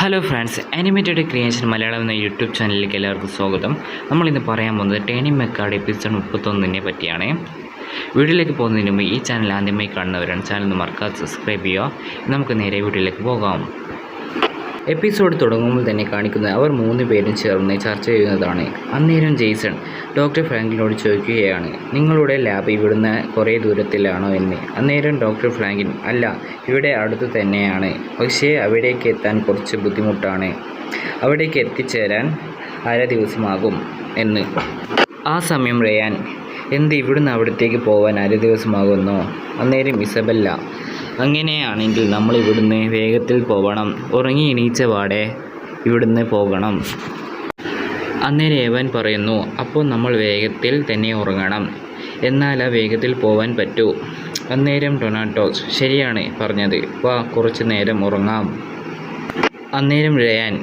Hello friends animated creation Malayalam എന്ന YouTube ചാനലിലേക്ക് എല്ലാവർക്കും സ്വാഗതം. നമ്മളിന്ന് പറയാൻ പോകുന്നത് ടേണി മെക്കാർഡ് എപ്പിസോഡ് മുപ്പത്തൊന്നിനെ പറ്റിയാണ്. വീഡിയോയിലേക്ക് പോകുന്നതിന് മുമ്പ് ഈ ചാനൽ ആദ്യമായി കാണുന്നവരാണ്. ചാനൽ ഒന്ന് മറക്കാതെ സബ്സ്ക്രൈബ് ചെയ്യുക. നമുക്ക് നേരെ വീഡിയോയിലേക്ക് പോകാം. എപ്പിസോഡ് തുടങ്ങുമ്പോൾ തന്നെ കാണിക്കുന്നത് അവർ മൂന്ന് പേരും ചേർന്ന് ചർച്ച ചെയ്യുന്നതാണ്. അന്നേരം ജെയ്സൺ ഡോക്ടർ ഫ്രാങ്കിനോട് ചോദിക്കുകയാണ് നിങ്ങളുടെ ലാബ് ഇവിടുന്ന് കുറേ ദൂരത്തിലാണോ എന്ന്? അന്നേരം ഡോക്ടർ ഫ്രാങ്കിൻ അല്ല ഇവിടെ അടുത്ത് തന്നെയാണ്. പക്ഷേ അവിടേക്ക് എത്താൻ കുറച്ച് ബുദ്ധിമുട്ടാണ്. അവിടേക്ക് എത്തിച്ചേരാൻ അര ദിവസമാകും എന്ന്. ആ സമയം റയാൻ എന്ത് ഇവിടുന്ന് അവിടത്തേക്ക് പോകാൻ അര ദിവസമാകുന്നോ. അന്നേരം ഇസബല്ല അങ്ങനെയാണെങ്കിൽ നമ്മൾ ഇവിടുന്ന് വേഗത്തിൽ പോകണം ഉറങ്ങി എണീച്ച പാടെ ഇവിടുന്ന് പോകണം. അന്നേരം ഏവൻ പറയുന്നു അപ്പോൾ നമ്മൾ വേഗത്തിൽ തന്നെ ഉറങ്ങണം. എന്നാൽ ആ വേഗത്തിൽ പോവാൻ പറ്റൂ. അന്നേരം ഡൊണാൾഡോസ് ശരിയാണ് പറഞ്ഞത്. വാ കുറച്ച് നേരം ഉറങ്ങാം. അന്നേരം രയാൻ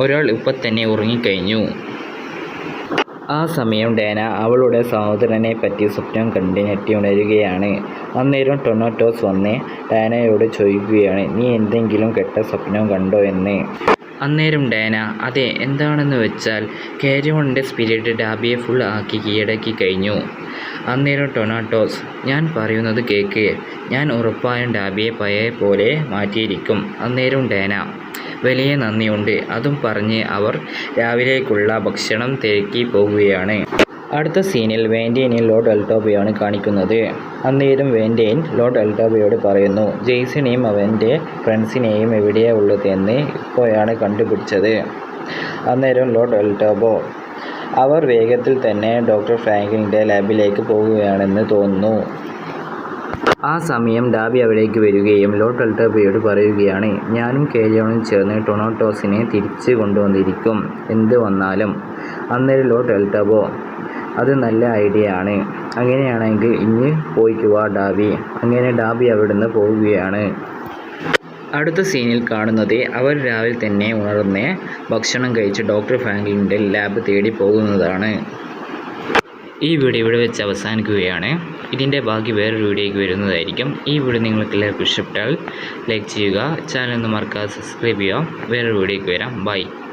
ഒരാൾ ഇപ്പം തന്നെ ഉറങ്ങിക്കഴിഞ്ഞു. ആ സമയം ഡേന അവളുടെ സഹോദരനെ പറ്റി സ്വപ്നം കണ്ട് ഞെട്ടി ഉണരുകയാണ് അന്നേരം ടൊണാറ്റോസ് വന്ന് ഡാനയോട് ചോദിക്കുകയാണ് നീ എന്തെങ്കിലും കെട്ട സ്വപ്നം കണ്ടോ എന്ന്? അന്നേരം ഡാന അതെ എന്താണെന്ന് വെച്ചാൽ കാരിയോണിന്റെ സ്പിരിറ്റ് ഡാബിയെ ഫുൾ ആക്കി കീഴടക്കി കഴിഞ്ഞു. അന്നേരം ടൊനാറ്റോസ് ഞാൻ പറയുന്നത് കേക്ക്. ഞാൻ ഉറപ്പായും ഡാബിയെ പഴയ പോലെ മാറ്റിയിരിക്കും. അന്നേരം ഡാന വലിയ നന്ദിയുണ്ട്. അതും പറഞ്ഞ് അവർ രാവിലേക്കുള്ള ഭക്ഷണം തിരക്കി പോവുകയാണ്. അടുത്ത സീനിൽ വേൻഡേനെയും ലോർഡ് അൽട്ടോബയാണ് കാണിക്കുന്നത്. അന്നേരം വേൻഡേൻ ലോർഡ് അൽട്ടോബയോട് പറയുന്നു ജെയ്സിനെയും അവന്റെ ഫ്രണ്ട്സിനെയും എവിടെയാണ് ഉള്ളതെന്ന് ഇപ്പോഴാണ് കണ്ടുപിടിച്ചത്. അന്നേരം ലോർഡ് അൽട്ടോബോ അവർ വേഗത്തിൽ തന്നെ ഡോക്ടർ ഫ്രാങ്കിന്റെ ലാബിലേക്ക് പോകുകയാണെന്ന് തോന്നുന്നു. ആ സമയം ഡാബി അവിടേക്ക് വരികയും ലോർഡ് അൾട്ടോബയോട് പറയുകയാണ് ഞാനും കേരിയോണും ചേർന്ന് ടൊണോട്ടോസിനെ തിരിച്ചു കൊണ്ടുവന്നിരിക്കും. എന്ത് വന്നാലും അന്നേരം ലോർഡ് അൾട്ടോബോ അത് നല്ല ഐഡിയ ആണ്. അങ്ങനെയാണെങ്കിൽ ഇനി പോയിക്കുക ഡാബി. അങ്ങനെ ഡാബി അവിടുന്ന് പോവുകയാണ്. അടുത്ത സീനിൽ കാണുന്നത് അവർ രാവിലെ തന്നെ ഉണർന്ന് ഭക്ഷണം കഴിച്ച് ഡോക്ടർ ഫാങ്കിന്റെ ലാബ് തേടി പോകുന്നതാണ്. ഈ വീഡിയോ ഇവിടെ വെച്ച് അവസാനിക്കുകയാണ്. ഇതിന്റെ ബാക്കി വേറൊരു വീഡിയോയ്ക്ക് വരുന്നതായിരിക്കും. ഈ വീഡിയോ നിങ്ങൾക്ക് എല്ലാവർക്കും ഇഷ്ടപ്പെട്ടാൽ ലൈക്ക് ചെയ്യുക ചാനൽ ഒന്ന് മറക്കാതെ സബ്സ്ക്രൈബ് ചെയ്യുക. വേറൊരു വീഡിയോയ്ക്ക് വരാം. ബൈ.